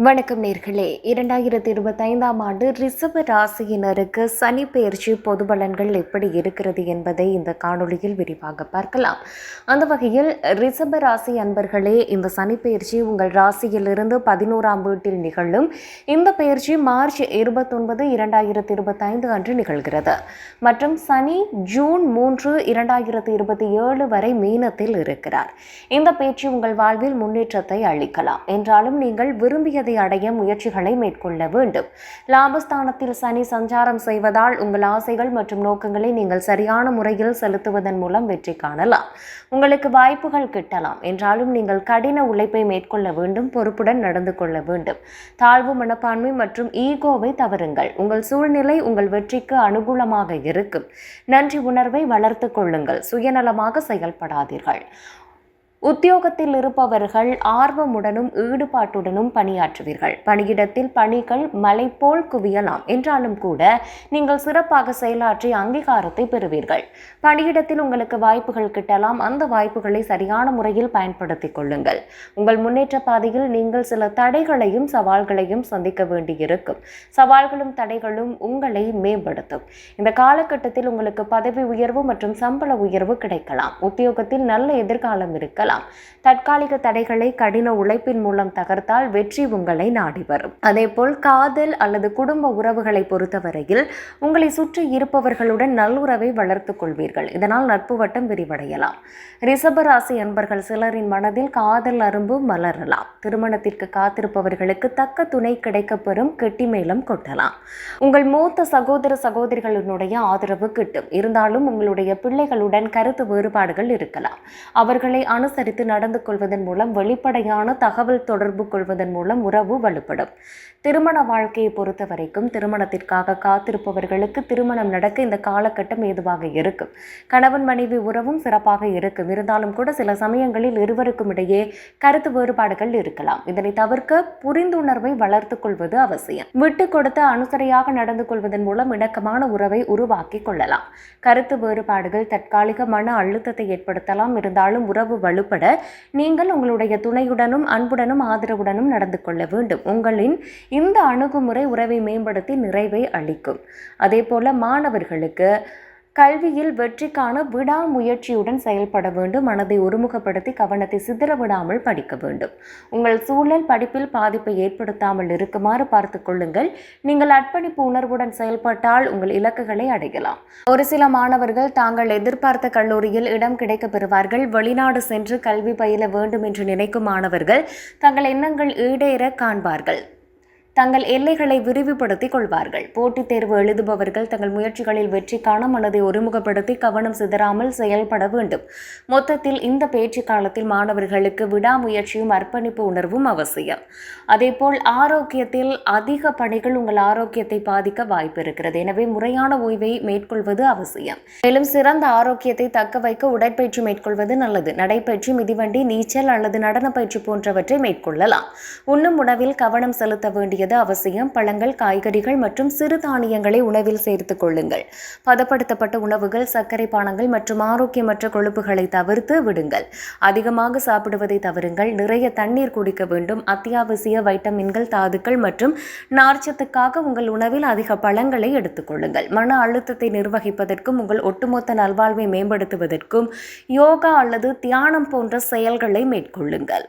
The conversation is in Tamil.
வணக்கம் நேர்களே. இரண்டாயிரத்தி இருபத்தைந்தாம் ஆண்டு ரிசர்வ ராசியினருக்கு சனி பெயர்ச்சி பொது பலன்கள் எப்படி இருக்கிறது என்பதை இந்த காணொளியில் விரிவாக பார்க்கலாம். அந்த வகையில் ரிசர்வ ராசி அன்பர்களே இந்த சனி பெயர்ச்சி உங்கள் ராசியிலிருந்து பதினோராம் வீட்டில் நிகழும். இந்த பெயர்ச்சி மார்ச் இருபத்தொன்பது இரண்டாயிரத்தி இருபத்தைந்து அன்று நிகழ்கிறது. மற்றும் சனி ஜூன் மூன்று இரண்டாயிரத்தி இருபத்தி ஏழு வரை மீனத்தில் இருக்கிறார். இந்த பேச்சு உங்கள் வாழ்வில் முன்னேற்றத்தை அளிக்கலாம். என்றாலும் நீங்கள் விரும்பியதை அடைய முயற்சிகளை மேற்கொள்ள வேண்டும். லாபஸ்தானத்தில் சனி சஞ்சாரம் செய்வதால் உங்கள் ஆசைகள் மற்றும் நோக்கங்களை நீங்கள் சரியான முறையில் செலுத்துவதன் மூலம் வெற்றி காணலாம். உங்களுக்கு வாய்ப்புகள் கிட்டலாம். என்றாலும் நீங்கள் கடின உழைப்பை மேற்கொள்ள வேண்டும் பொறுப்புடன் நடந்து கொள்ள வேண்டும். தாழ்வு மனப்பான்மை மற்றும் ஈகோவை தவறுங்கள். உங்கள் சூழ்நிலை உங்கள் வெற்றிக்கு அனுகூலமாக இருக்கும். நன்றி உணர்வை வளர்த்து கொள்ளுங்கள். சுயநலமாக செயல்படாதீர்கள். உத்தியோகத்தில் இருப்பவர்கள் ஆர்வமுடனும் ஈடுபாட்டுடனும் பணியாற்றுவீர்கள். பணியிடத்தில் பணிகள் மலை போல் குவியலாம். என்றாலும் கூட நீங்கள் சிறப்பாக செயலாற்றி அங்கீகாரத்தை பெறுவீர்கள். பணியிடத்தில் உங்களுக்கு வாய்ப்புகள் கிட்டலாம். அந்த வாய்ப்புகளை சரியான முறையில் பயன்படுத்திக் கொள்ளுங்கள். உங்கள் முன்னேற்ற பாதையில் நீங்கள் சில தடைகளையும் சவால்களையும் சந்திக்க வேண்டியிருக்கும். சவால்களும் தடைகளும் உங்களை மேம்படுத்தும். இந்த காலகட்டத்தில் உங்களுக்கு பதவி உயர்வு மற்றும் சம்பள உயர்வு கிடைக்கலாம். உத்தியோகத்தில் நல்ல எதிர்காலம் இருக்கலாம். இருக்கலாம் தற்காலிக தடைகளை கடின உழைப்பின் மூலம் தகர்த்தால் வெற்றி உங்களை நாடி வரும். அதேபோல் காதல் அல்லது குடும்ப உறவுகளை பொறுத்தவரையில் உங்களை சுற்றி இருப்பவர்களுடன் நல்லுறவை வளர்த்துக் கொள்வீர்கள். இதனால் நட்பு வட்டம் விரிவடையலாம். ரிஷபராசி அன்பர்கள் சிலரின் மனதில் காதல் அரும்பு மலரலாம். திருமணத்திற்கு காத்திருப்பவர்களுக்கு தக்க துணை கிடைக்கப்பெறும் கெட்டி மேலும் கொட்டலாம். உங்கள் மூத்த சகோதர சகோதரிகளினுடைய ஆதரவு கிட்டும். இருந்தாலும் உங்களுடைய பிள்ளைகளுடன் கருத்து வேறுபாடுகள் இருக்கலாம். அவர்களை அனுசரி அனுசரித்து நடந்து கொள்வதன் மூலம் வெளிப்படையான தகவல் தொடர்பு கொள்வதன் மூலம் உறவு வலுப்படும். திருமண வாழ்க்கையை பொறுத்த வரைக்கும் திருமணத்திற்காக காத்திருப்பவர்களுக்கு திருமணம் நடக்க இந்த காலகட்டம் ஏதுவாக இருக்கும். கணவன் மனைவி உறவும் சிறப்பாக இருக்கும். இருந்தாலும் கூட சில சமயங்களில் இருவருக்கும் இடையே கருத்து வேறுபாடுகள் இருக்கலாம். இதனை தவிர்க்க புரிந்துணர்வை வளர்த்துக் கொள்வது அவசியம். விட்டு கொடுத்து அனுசரையாக நடந்து கொள்வதன் மூலம் இணக்கமான உறவை உருவாக்கி கொள்ளலாம். கருத்து வேறுபாடுகள் தற்காலிக மன அழுத்தத்தை ஏற்படுத்தலாம். இருந்தாலும் உறவு உட்பட நீங்கள் உங்களுடைய துணையுடனும் அன்புடனும் ஆதரவுடனும் நடந்து கொள்ள வேண்டும். உங்களின் இந்த அணுகுமுறை உறவை மேம்படுத்தி நிறைவை அளிக்கும். அதே போல மாணவர்களுக்கு கல்வியில் வெற்றிக்கான விடாமுயற்சியுடன் செயல்பட வேண்டும். மனதை ஒருமுகப்படுத்தி கவனத்தை சிதற விடாமல் படிக்க வேண்டும். உங்கள் சூழல் படிப்பில் பாதிப்பை ஏற்படுத்தாமல் இருக்குமாறு பார்த்து கொள்ளுங்கள். நீங்கள் அர்ப்பணிப்பு உணர்வுடன் செயல்பட்டால் உங்கள் இலக்குகளை அடையலாம். ஒரு சில மாணவர்கள் தாங்கள் எதிர்பார்த்த கல்லூரியில் இடம் கிடைக்க பெறுவார்கள் வெளிநாடு சென்று கல்வி பயில வேண்டும் என்று நினைக்கும் மாணவர்கள் தங்கள் எண்ணங்கள் ஈடேற காண்பார்கள். தங்கள் எல்லைகளை விரிவுபடுத்திக் கொள்வார்கள். போட்டித் தேர்வு எழுதுபவர்கள் தங்கள் முயற்சிகளில் வெற்றி காண மனதை ஒருமுகப்படுத்தி கவனம் சிதறாமல் செயல்பட வேண்டும். மொத்தத்தில் இந்த பேச்சு காலத்தில் மாணவர்களுக்கு விடாமுயற்சியும் அர்ப்பணிப்பு உணர்வும் அவசியம். அதேபோல் ஆரோக்கியத்தில் அதிக பணிகள் உங்கள் ஆரோக்கியத்தை பாதிக்க வாய்ப்பு இருக்கிறது எனவே முறையான ஓய்வை மேற்கொள்வது அவசியம். மேலும் சிறந்த ஆரோக்கியத்தை தக்க வைக்க உடற்பயிற்சி மேற்கொள்வது நல்லது. நடைப்பயிற்சி மிதிவண்டி நீச்சல் அல்லது நடன பயிற்சி போன்றவற்றை மேற்கொள்ளலாம். உண்ணும் உணவில் கவனம் செலுத்த வேண்டிய வேண்டியது அவசியம். பழங்கள் காய்கறிகள் மற்றும் சிறுதானியங்களை உணவில் சேர்த்துக் கொள்ளுங்கள். பதப்படுத்தப்பட்ட உணவுகள் சர்க்கரை பானங்கள் மற்றும் ஆரோக்கியமற்ற கொழுப்புகளை தவிர்த்து விடுங்கள். அதிகமாக சாப்பிடுவதை தவறுங்கள் நிறைய தண்ணீர் குடிக்க வேண்டும். அத்தியாவசிய வைட்டமின்கள் தாதுக்கள் மற்றும் நார்ச்சத்துக்காக உங்கள் உணவில் அதிக பழங்களை எடுத்துக்கொள்ளுங்கள் மன அழுத்தத்தை நிர்வகிப்பதற்கும் உங்கள் ஒட்டுமொத்த நல்வாழ்வை மேம்படுத்துவதற்கும் யோகா அல்லது தியானம் போன்ற செயல்களை மேற்கொள்ளுங்கள்.